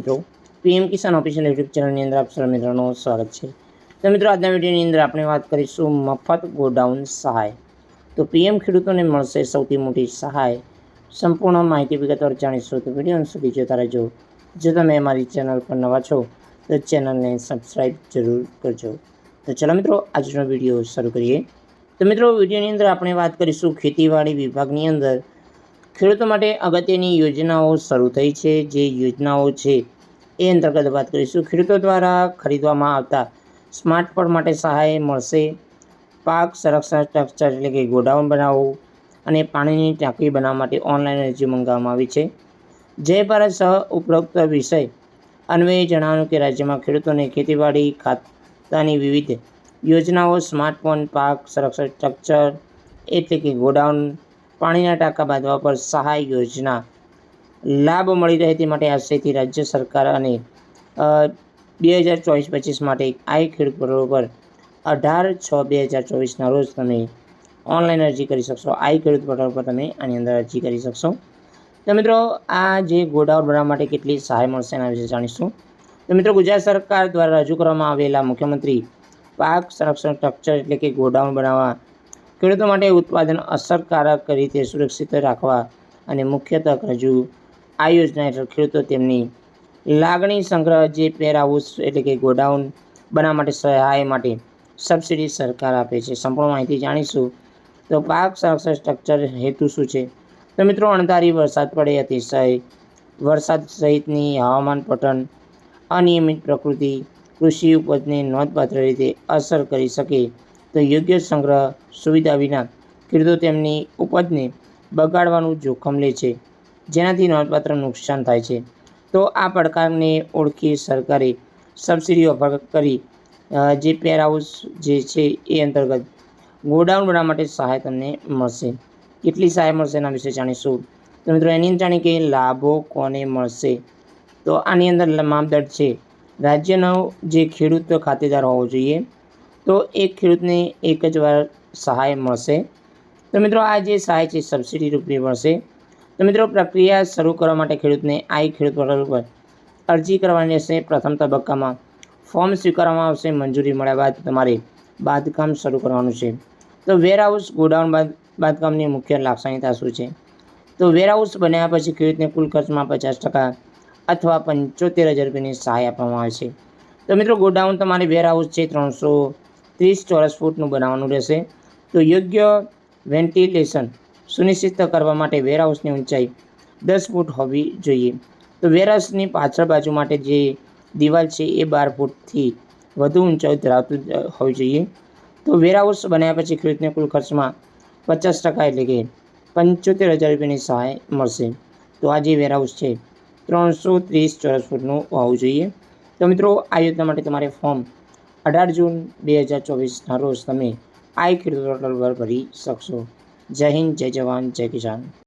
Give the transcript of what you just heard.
મિત્રો. પીએમ કિસાન official YouTube ચેનલની અંદર આપ સર્વ મિત્રોનું સ્વાગત છે. તો મિત્રો, આજના વિડીયોની અંદર આપણે વાત કરીશું મફત ગોડાઉન સહાય. તો પીએમ ખેડૂતોને મળશે સૌથી મોટી સહાય. સંપૂર્ણ માહિતી વિગતવાર જાણીશું. તો વીડિયો સુધી જોતા રહેજો. જો તમે અમારી ચેનલ પર નવા છો, તો ચેનલને સબસ્ક્રાઈબ જરૂર કરજો. તો ચાલો મિત્રો, આજનો વીડિયો શરૂ કરીએ. તો મિત્રો, વિડીયોની અંદર આપણે વાત કરીશું ખેતીવાડી વિભાગની અંદર. ખેડૂતો માટે અગત્યની યોજનાઓ શરૂ થઈ છે. જે યોજનાઓ છે એ અંતર્ગત વાત કરીશું. ખેડૂતો દ્વારા ખરીદવામાં આવતા સ્માર્ટફોન માટે સહાય મળશે. પાક સંરક્ષણ સ્ટ્રક્ચર એટલે કે ગોડાઉન બનાવવું અને પાણીની ટાંકી બનાવવા માટે ઓનલાઈન અરજી મંગાવવામાં આવી છે. જય ભારત સહ ઉપરોક્ત વિષય અન્વયે જણાવ્યું કે રાજ્યમાં ખેડૂતોને ખેતીવાડી ખાતાની વિવિધ યોજનાઓ, સ્માર્ટફોન, પાક સંરક્ષણ સ્ટ્રક્ચર એટલે કે ગોડાઉન પાણીના ટાંકા બાંધવા પર સહાય યોજના લાભ મળી રહે તે માટે આશયથી રાજ્ય સરકાર અને બે હજાર ચોવીસ પચીસ માટે આઈ ખેડૂત બરોબર અઢાર છ બે હજાર ચોવીસના રોજ તમે ઓનલાઈન અરજી કરી શકશો. આઈ ખેડૂત પોર્ટલ પર તમે આની અંદર અરજી કરી શકશો. તો મિત્રો, આ જે ગોડાઉન બનાવવા માટે કેટલી સહાય મળશે એના વિશે જાણીશું. તો મિત્રો, ગુજરાત સરકાર દ્વારા રજૂ કરવામાં આવેલા મુખ્યમંત્રી પાક સંરક્ષણ સ્ટ્રક્ચર એટલે કે ગોડાઉન બનાવવા ખેડૂતો માટે ઉત્પાદન અસરકારક રીતે સુરક્ષિત રાખવા અને મુખ્ય રજૂ આ યોજના હેઠળ ખેડૂતો તેમની લાગણી સંગ્રહ જે પેર હાઉસ એટલે કે ગોડાઉન બનાવવા માટે સહાય માટે સબસિડી સરકાર આપે છે. સંપૂર્ણ માહિતી જાણીશું. તો પાક સંરક્ષણ સ્ટ્રક્ચર હેતુ શું છે? તો મિત્રો, અણધારી વરસાદ પડે, અતિશય વરસાદ સહિતની હવામાન પઠન અનિયમિત પ્રકૃતિ, કૃષિ ઉપજને નોંધપાત્ર રીતે અસર કરી શકે તો યોગ્ય સંગ્રહ સુવિધા વિના ખેડૂતો તેમની ઉપજને બગાડવાનું જોખમ લે છે, જેનાથી નોંધપાત્ર નુકસાન થાય છે. તો આ પડકારને ઓળખી સરકારે સબસિડીઓ કરી જે પેરહાઉસ જે છે એ અંતર્ગત ગોડાઉન બનાવવા માટે સહાય તમને મળશે. કેટલી સહાય મળશે એના વિશે જાણીશું. તો મિત્રો, એની અંદર જાણીએ કે લાભો કોને મળશે? તો આની અંદર માપદંડ છે. રાજ્યનો જે ખેડૂત ખાતેદાર હોવો જોઈએ તો એક ખેડૂતને એક જ વાર સહાય મળશે. તો મિત્રો આ જે સહાય છે સબસિડી રૂપની મળશે. તો મિત્રો પ્રક્રિયા શરૂ કરવા માટે ખેડૂતને આઈ ખેડૂત પોર્ટલ પર અરજી કરવાની રહેશે પ્રથમ તબક્કામાં ફોર્મ સ્વીકારવામાં આવશે. મંજૂરી મળ્યા બાદ તમારે બાંધકામ શરૂ કરવાનું છે. તો વેરહાઉસ ગોડાઉન બાંધકામની મુખ્ય લાક્ષણિકતા શું છે? તો વેરહાઉસ બન્યા પછી ખેડૂતને કુલ ખર્ચમાં પચાસ ટકા અથવા પંચોતેર હજાર રૂપિયાની સહાય આપવામાં આવે છે. તો મિત્રો ગોડાઉન તમારે વેરહાઉસ છે, ત્રણસો ત્રીસ ચોરસ ફૂટનું બનાવવાનું રહેશે. તો યોગ્ય વેન્ટિલેશન સુનિશ્ચિત કરવા માટે વેરહાઉસની ઊંચાઈ દસ ફૂટ હોવી જોઈએ. તો વેરહાઉસની પાછળ બાજુ માટે જે દિવાલ છે એ બાર ફૂટથી વધુ ઊંચાઈ ધરાવતું હોવી જોઈએ. તો વેરહાઉસ બન્યા પછી ખેડૂતને કુલ ખર્ચમાં પચાસ ટકા એટલે કે પંચોતેર હજાર રૂપિયાની સહાય મળશે. તો આ જે વેરહાઉસ છે ત્રણસો ત્રીસ ચોરસ ફૂટનું હોવું જોઈએ. તો મિત્રો, આ યોજના માટે તમારે ફોર્મ અઢાર જૂન બે હજાર ચોવીસના રોજ તમે આઈ ખેડૂત પોર્ટલ પર ભરી શકશો. જય હિન્દ, જય જવાન, જય કિસાન.